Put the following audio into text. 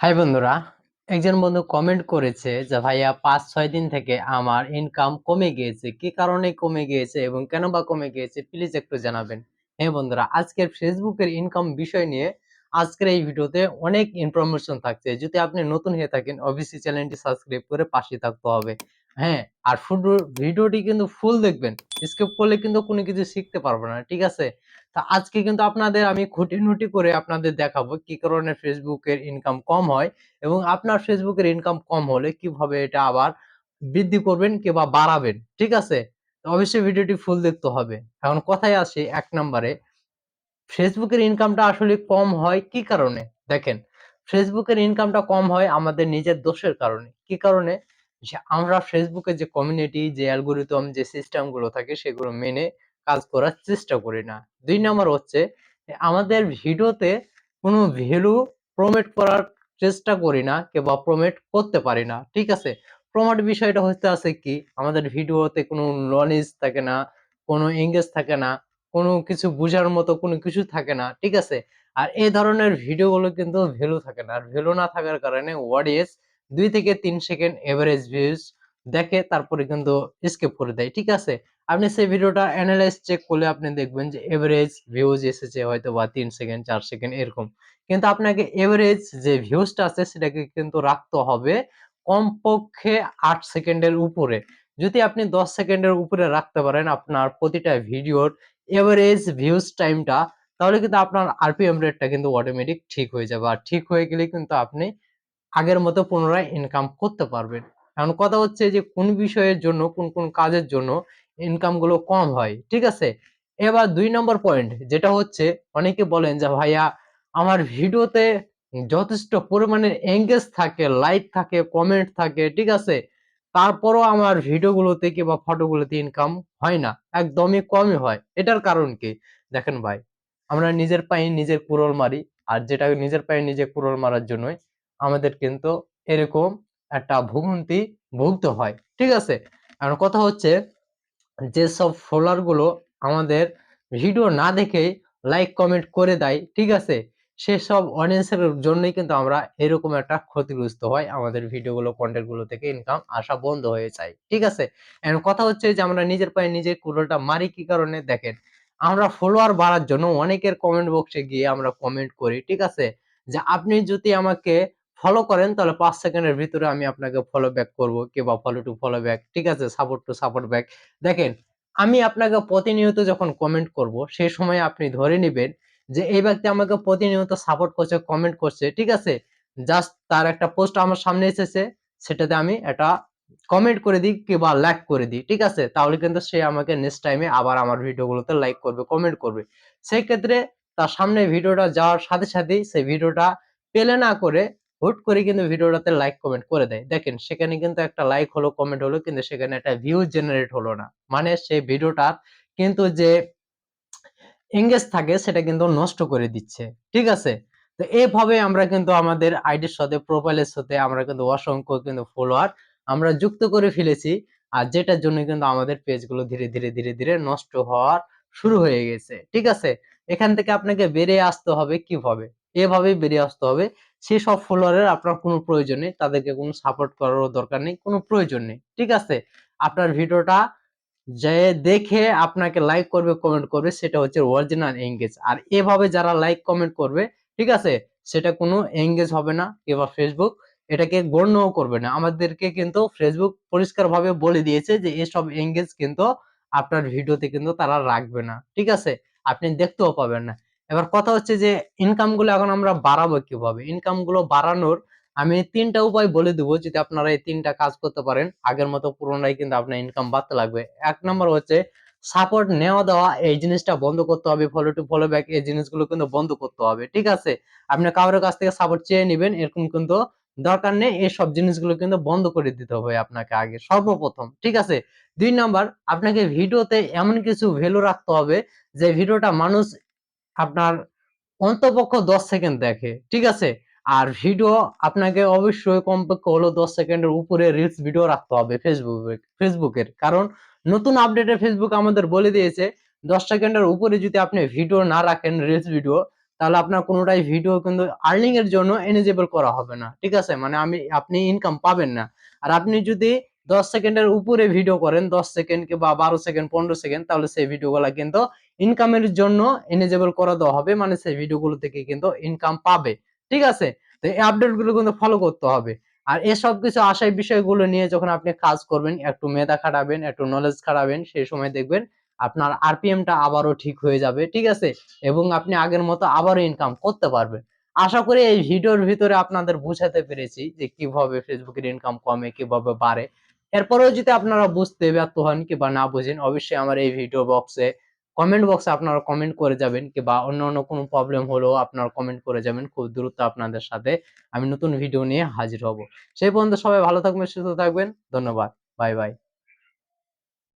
High বন্ধুরা। একজন বন্ধু কমেন্ট করেছে যে, ভাইয়া, পাঁচ, ছয় দিন থেকে আমার ইনকাম কমে গিয়েছে। কি কারণে কমে গিয়েছে এবং কেন বা কমে গিয়েছে? প্লিজ একটু জানাবেন। হ্যাঁ বন্ধুরা, আজকের ফেসবুকের ইনকাম বিষয় নিয়ে আজকের এই ভিডিওতে অনেক ইনফরমেশন থাকছে। যদি আপনি নতুন হয়ে থাকেন অবশ্যই চ্যানেলটি সাবস্ক্রাইব করে পাশে থাকতে হবে। হ্যাঁ আর ফুড ভিডিওটি কিন্তু ফুল দেখবেন। স্কিপ করলে কিন্তু কোনো কিছু শিখতে পারব না, ঠিক আছে? তা আজকে কিন্তু আপনাদের আমি খুঁটিনুটি করে আপনাদের দেখাবো কি কারণে ফেসবুকের ইনকাম কম হয় এবং আপনার ফেসবুকের ইনকাম কম হলে কীভাবে এটা আবার বৃদ্ধি করবেন কিংবা বাড়াবেন, ঠিক আছে? অবশ্যই ভিডিওটি ফুল দেখতে হবে। এখন কথায় আসি এক নম্বরে ফেসবুকের ইনকামটা আসলে কম হয় কি কারণে? দেখেন ফেসবুকের ইনকামটা কম হয় আমাদের নিজের দোষের কারণে। কি কারণে? যে আমরা ফেসবুকে যে কমিউনিটি যে অ্যালগোরিদম যে সিস্টেমগুলো থাকে সেগুলো মেনে কাজ করার চেষ্টা করি না। দুই নম্বর হচ্ছে, আমাদের ভিডিওতে কোনো ভ্যালু প্রমোট করার চেষ্টা করি না কিংবা প্রমোট করতে পারি না, ঠিক আছে? প্রমোট বিষয়টা হচ্ছে, আছে কি? আমাদের ভিডিওতে কোনো নলেজ থাকে না, কোনো এঙ্গেজ থাকে না, কোনো কিছু বোঝার মতো কোনো কিছু থাকে না, ঠিক আছে? আর এই ধরনের ভিডিওগুলো কিন্তু ভ্যালু থাকে না। আর ভ্যালু না থাকার কারণে অডিয়েন্স দুই থেকে তিন সেকেন্ড এভারেজ ভিউজ দেখে তারপরে কিন্তু স্কিপ করে দেয়, ঠিক আছে? আপনি সেই ভিডিওটা অ্যানালাইজ চেক করলে আপনি দেখবেন যে এভারেজ ভিউজ এসেছে হয়তো বা তিন সেকেন্ড, চার সেকেন্ড এরকম। কিন্তু আপনাকে এভারেজ যে ভিউজটা আছে সেটাকে কিন্তু রাখতে হবে কমপক্ষে আট সেকেন্ডের উপরে। যদি আপনি দশ সেকেন্ডের উপরে রাখতে পারেন আপনার প্রতিটা ভিডিওর এভারেজ ভিউজ টাইমটা তাহলে কিন্তু আপনার আরপিএম রেটটা কিন্তু অটোমেটিক ঠিক হয়ে যাবে। আর ঠিক হয়ে গেলে কিন্তু আপনি আগের মতো পুনরায় ইনকাম করতে পারবেন। এখন কথা হচ্ছে যে, কোন বিষয়ের জন্য, কোন কোন কাজের জন্য ইনকামগুলো কম হয়, ঠিক আছে? এবার দুই নম্বর পয়েন্ট যেটা হচ্ছে, অনেকে বলেন যে, ভাইয়া, আমার ভিডিওতে যথেষ্ট পরিমাণে এঙ্গেজ থাকে লাইক থাকে কমেন্ট থাকে, ঠিক আছে? তারপরও আমার ভিডিওগুলোতে কিংবা ফটোগুলোতে ইনকাম হয় না, একদমই কমই হয়। এটার কারণ কি? দেখেন ভাই, আমরা নিজের পায়ে নিজের কুড়োল মারি, আর যেটা নিজের পায়ে নিজে কুড়োল মারার জন্যই আমাদের কিন্তু এরকম একটা ভুগন্তি ভুগতে হয়, ঠিক আছে? আর কথা হচ্ছে যেসব ফলোয়ারগুলো আমাদের ভিডিও না দেখেই লাইক কমেন্ট করে দেয়, ঠিক আছে? সেসব অডিয়েন্সের জন্যই কিন্তু আমরা এরকম একটা ক্ষতিগ্রস্ত হয় আমাদের ভিডিওগুলো কন্টেন্টগুলো থেকে ইনকাম আসা বন্ধ হয়ে যায়, ঠিক আছে? এখন কথা হচ্ছে যে আমরা নিজের পায়ে নিজের কুড়োলটা মারি কি কারণে? দেখেন, আমরা ফলোয়ার বাড়ার জন্য অনেকের কমেন্ট বক্সে গিয়ে আমরা কমেন্ট করি, ঠিক আছে? যে আপনি যদি আমাকে ফলো করেন, তাহলে পাঁচ সেকেন্ডের ভিতরে আমি আপনাকে ফলো ব্যাক করব, কিংবা ফলো টু ফলো ব্যাক ঠিক আছে? সাপোর্ট টু সাপোর্ট ব্যাক দেখেন, আমি আপনাকে প্রতিনিয়ত যখন কমেন্ট করব, সেই সময় আপনি ধরে নেবেন যে এই ব্যক্তি আমাকে প্রতিনিয়ত সাপোর্ট করছে কমেন্ট করছে, ঠিক আছে? জাস্ট তার একটা পোস্ট আমার সামনে এসেছে, সেটাতে আমি এটা কমেন্ট করে দিই, কিংবা লাইক করে দিই, ঠিক আছে? তাহলে কিন্তু সে আমাকে নেক্সট টাইমে আবার আমার ভিডিওগুলোতে লাইক করবে কমেন্ট করবে। সেই ক্ষেত্রে তার সামনে ভিডিওটা যাওয়ার সাথে সাথেই সেই ভিডিওটা পেলে না করে হুট করে কিন্তু ভিডিওটাতে লাইক কমেন্ট করে দেয়। দেখেন, সেখানে কিন্তু একটা লাইক হলো কমেন্ট হলো, কিন্তু সেখানে একটা ভিউ জেনারেট হলো না। মানে সেই ভিডিওটা কিন্তু যে এঙ্গেজ থাকে, সেটা কিন্তু নষ্ট করে দিচ্ছে। ঠিক আছে? তো এইভাবে আমরা কিন্তু আমাদের আইডির সাথে প্রোফাইলের সাথে আমরা কিন্তু অসংখ্য কিন্তু ফলোয়ার আমরা যুক্ত করে ফেলেছি। আর যেটার জন্য কিন্তু আমাদের পেজগুলো ধীরে ধীরে ধীরে ধীরে নষ্ট হওয়ার শুরু হয়ে গেছে। ঠিক আছে? এখান থেকে আপনাকে বেরিয়ে আসতে হবে কীভাবে? এভাবেই বেরিয়ে আসতে হবে। সেসব ফলোয়ারের আপনার কোনো প্রয়োজন নেই। তাদেরকে কোনো সাপোর্ট করারও দরকার নেই। কোনো প্রয়োজন নেই। ঠিক আছে? আপনার ভিডিওটা যে দেখে আপনাকে লাইক করবে কমেন্ট করবে, সেটা হচ্ছে অরিজিনাল এঙ্গেজ আর এভাবে যারা লাইক কমেন্ট করবে, ঠিক আছে? সেটা কোনো এঙ্গেজ হবে না কিংবা ফেসবুক এটাকে গণ্যও করবে না। আমাদেরকে কিন্তু ফেসবুক পরিষ্কারভাবে বলে দিয়েছে যে, এসব এঙ্গেজ কিন্তু আপনার ভিডিওতে কিন্তু তারা রাখবে না। ঠিক আছে? আপনি দেখতেও পাবেন না। এবার কথা হচ্ছে যে ইনকামগুলো এখন আমরা বাড়াবো কীভাবে? ইনকামগুলো বাড়ানোর আমি তিনটা উপায় বলে দেবো, যদি আপনারা এই তিনটা কাজ করতে পারেন, আগের মতো পুরোনাই কিন্তু আপনার ইনকাম বাড়তে লাগবে। এক নম্বর হচ্ছে সাপোর্ট নেওয়া দেওয়া, এই জিনিসটা বন্ধ করতে হবে ফলো টু ফলো ব্যাক এই জিনিসগুলো কিন্তু বন্ধ করতে হবে, ঠিক আছে? আপনি কারোর কাছ থেকে সাপোর্ট চেয়ে নেবেন, এরকম কিন্তু দরকার নেই এই সব জিনিসগুলো কিন্তু বন্ধ করে দিতে হবে আপনাকে আগে, সর্বপ্রথম, ঠিক আছে? দুই নাম্বার, আপনাকে ভিডিওতে এমন কিছু ভ্যালু রাখতে হবে, যে ভিডিওটা মানুষ আপনার অন্তপক্ষ দশ সেকেন্ড দেখে, ঠিক আছে? আর ভিডিও আপনাকে অবশ্যই কমপক্ষে হলো দশ সেকেন্ডের উপরে রিলস ভিডিও রাখতে হবে ফেসবুকে ফেসবুকের কারণ নতুন আপডেটে ফেসবুক আমাদের বলে দিয়েছে, দশ সেকেন্ডের উপরে যদি আপনি ভিডিও না রাখেন রিলস ভিডিও তাহলে আপনার কোনোটাই ভিডিও কিন্তু আর্নিং এর জন্য এলিজিবল করা হবে না, ঠিক আছে? মানে আমি, আপনি ইনকাম পাবেন না। আর আপনি যদি দশ সেকেন্ডের উপরে ভিডিও করেন, দশ সেকেন্ড কিংবা বারো সেকেন্ড পনেরো সেকেন্ড তাহলে সেই ভিডিওগুলো কিন্তু ইনকামের জন্য এলিজিবল করা দেওয়া হবে মানে সেই ভিডিওগুলো থেকে কিন্তু ইনকাম পাবে। ঠিক আছে? তো এই আপডেটগুলো কিন্তু ফলো করতে হবে। আর এসব কিছু আশায় বিষয়গুলো নিয়ে যখন আপনি কাজ করবেন, একটু মেধা খাটাবেন, একটু নলেজ খাটাবেন, সেই সময় দেখবেন আপনার আরপিএমটা আবারও ঠিক হয়ে যাবে, ঠিক আছে? এবং আপনি আগের মতো আবারও ইনকাম করতে পারবেন। আশা করি এই ভিডিওর ভিতরে আপনাদের বুঝাতে পেরেছি যে কীভাবে ফেসবুকের ইনকাম কমে, কীভাবে বাড়ে। এরপরেও যদি আপনারা বুঝতে ব্যর্থ হন কিংবা না বুঝেন, অবশ্যই আমার এই ভিডিও বক্সে কমেন্ট বক্সে আপনারা কমেন্ট করে যাবেন কিংবা অন্য অন্য কোনো প্রবলেম হলেও আপনারা কমেন্ট করে যাবেন খুব দ্রুত আপনাদের সাথে আমি নতুন ভিডিও নিয়ে হাজির হব। সেই পর্যন্ত সবাই ভালো থাকবেন, সুস্থ থাকবেন, ধন্যবাদ বাই বাই